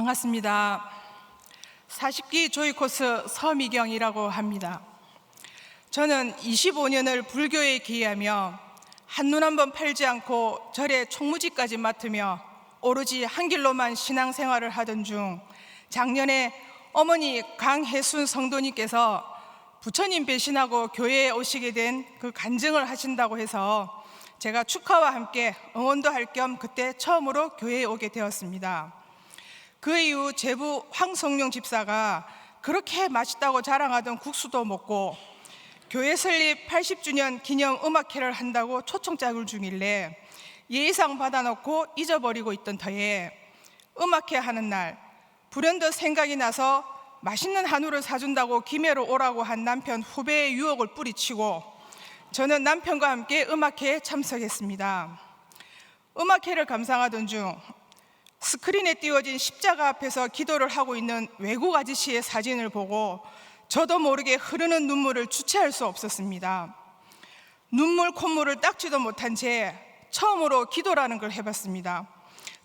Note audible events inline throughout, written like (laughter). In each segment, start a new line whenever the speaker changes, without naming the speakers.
반갑습니다. 40기 조이 코스 서미경이라고 합니다. 저는 25년을 불교에 기여하며 한눈 한번 팔지 않고 절에 총무지까지 맡으며 오로지 한 길로만 신앙생활을 하던 중 작년에 어머니 강혜순 성도님께서 부처님 배신하고 교회에 오시게 된 그 간증을 하신다고 해서 제가 축하와 함께 응원도 할 겸 그때 처음으로 교회에 오게 되었습니다. 그 이후 제부 황성룡 집사가 그렇게 맛있다고 자랑하던 국수도 먹고 교회 설립 80주년 기념 음악회를 한다고 초청장을 주길래 예의상 받아놓고 잊어버리고 있던 터에 음악회 하는 날 불현듯 생각이 나서 맛있는 한우를 사준다고 김해로 오라고 한 남편 후배의 유혹을 뿌리치고 저는 남편과 함께 음악회에 참석했습니다. 음악회를 감상하던 중 스크린에 띄워진 십자가 앞에서 기도를 하고 있는 외국 아저씨의 사진을 보고 저도 모르게 흐르는 눈물을 주체할 수 없었습니다. 눈물 콧물을 닦지도 못한 채 처음으로 기도라는 걸 해봤습니다.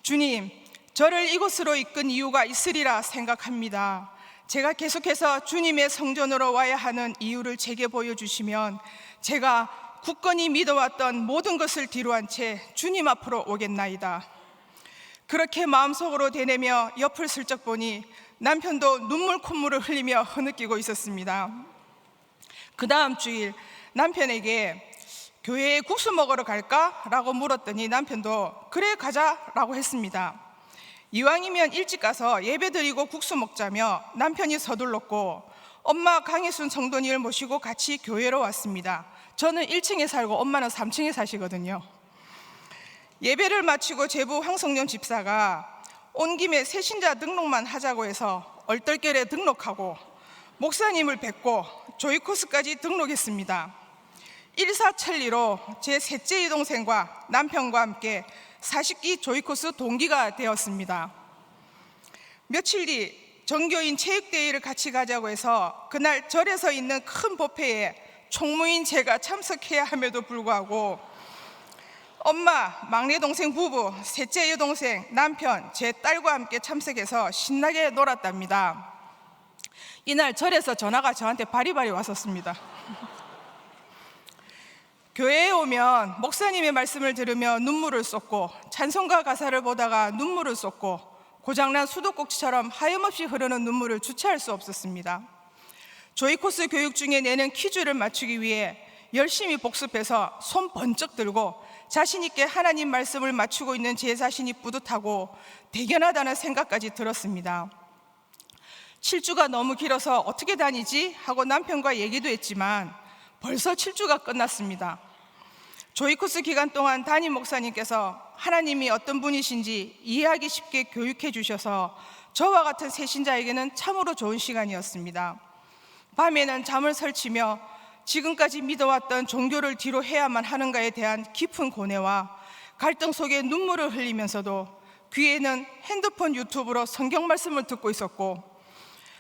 주님, 저를 이곳으로 이끈 이유가 있으리라 생각합니다. 제가 계속해서 주님의 성전으로 와야 하는 이유를 제게 보여주시면 제가 굳건히 믿어왔던 모든 것을 뒤로한 채 주님 앞으로 오겠나이다. 그렇게 마음속으로 되뇌며 옆을 슬쩍 보니 남편도 눈물 콧물을 흘리며 흐느끼고 있었습니다. 그 다음 주일 남편에게 교회에 국수 먹으러 갈까? 라고 물었더니 남편도 그래 가자 라고 했습니다. 이왕이면 일찍 가서 예배 드리고 국수 먹자며 남편이 서둘렀고 엄마 강혜순 성도님을 모시고 같이 교회로 왔습니다. 저는 1층에 살고 엄마는 3층에 사시거든요. 예배를 마치고 제부 황성룡 집사가 온 김에 새신자 등록만 하자고 해서 얼떨결에 등록하고 목사님을 뵙고 조이코스까지 등록했습니다. 일사천리로 제 셋째 여동생과 남편과 함께 40기 조이코스 동기가 되었습니다. 며칠 뒤 정교인 체육대회를 같이 가자고 해서 그날 절에서 있는 큰 법회에 총무인 제가 참석해야 함에도 불구하고 엄마, 막내 동생 부부, 셋째 여동생, 남편, 제 딸과 함께 참석해서 신나게 놀았답니다. 이날 절에서 전화가 저한테 바리바리 왔었습니다. (laughs) 교회에 오면 목사님의 말씀을 들으며 눈물을 쏟고 찬송가 가사를 보다가 눈물을 쏟고 고장난 수도꼭지처럼 하염없이 흐르는 눈물을 주체할 수 없었습니다. 조이코스 교육 중에 내는 퀴즈를 맞추기 위해 열심히 복습해서 손 번쩍 들고 자신 있게 하나님 말씀을 맞추고 있는 제 자신이 뿌듯하고 대견하다는 생각까지 들었습니다. 7주가 너무 길어서 어떻게 다니지 하고 남편과 얘기도 했지만 벌써 7주가 끝났습니다. 조이코스 기간 동안 담임 목사님께서 하나님이 어떤 분이신지 이해하기 쉽게 교육해 주셔서 저와 같은 새신자에게는 참으로 좋은 시간이었습니다. 밤에는 잠을 설치며 지금까지 믿어왔던 종교를 뒤로 해야만 하는가에 대한 깊은 고뇌와 갈등 속에 눈물을 흘리면서도 귀에는 핸드폰 유튜브로 성경 말씀을 듣고 있었고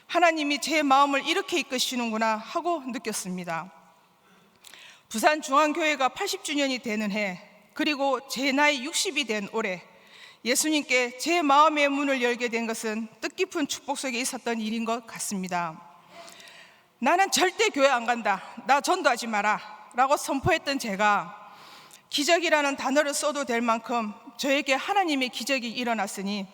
하나님이 제 마음을 이렇게 이끄시는구나 하고 느꼈습니다. 부산 중앙교회가 80주년이 되는 해 그리고 제 나이 60이 된 올해 예수님께 제 마음의 문을 열게 된 것은 뜻깊은 축복 속에 있었던 일인 것 같습니다. 나는 절대 교회 안 간다. 나 전도하지 마라. 라고 선포했던 제가 기적이라는 단어를 써도 될 만큼 저에게 하나님의 기적이 일어났으니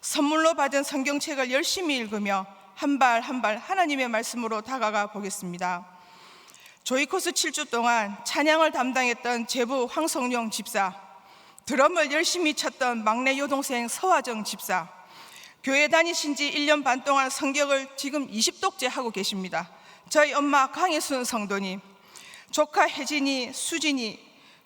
선물로 받은 성경책을 열심히 읽으며 한 발 한 발 하나님의 말씀으로 다가가 보겠습니다. 조이코스 7주 동안 찬양을 담당했던 제부 황성룡 집사, 드럼을 열심히 쳤던 막내 여동생 서화정 집사, 교회 다니신 지 1년 반 동안 성경을 지금 20독째 하고 계십니다. 저희 엄마 강혜순 성도님, 조카 혜진이, 수진이,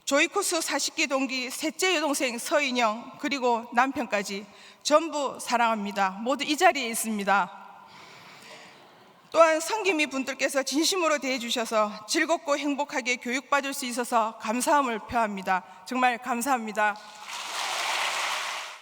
조이코스 40기 동기 셋째 여동생 서인영 그리고 남편까지 전부 사랑합니다. 모두 이 자리에 있습니다. 또한 성김이 분들께서 진심으로 대해 주셔서 즐겁고 행복하게 교육받을 수 있어서 감사함을 표합니다. 정말 감사합니다.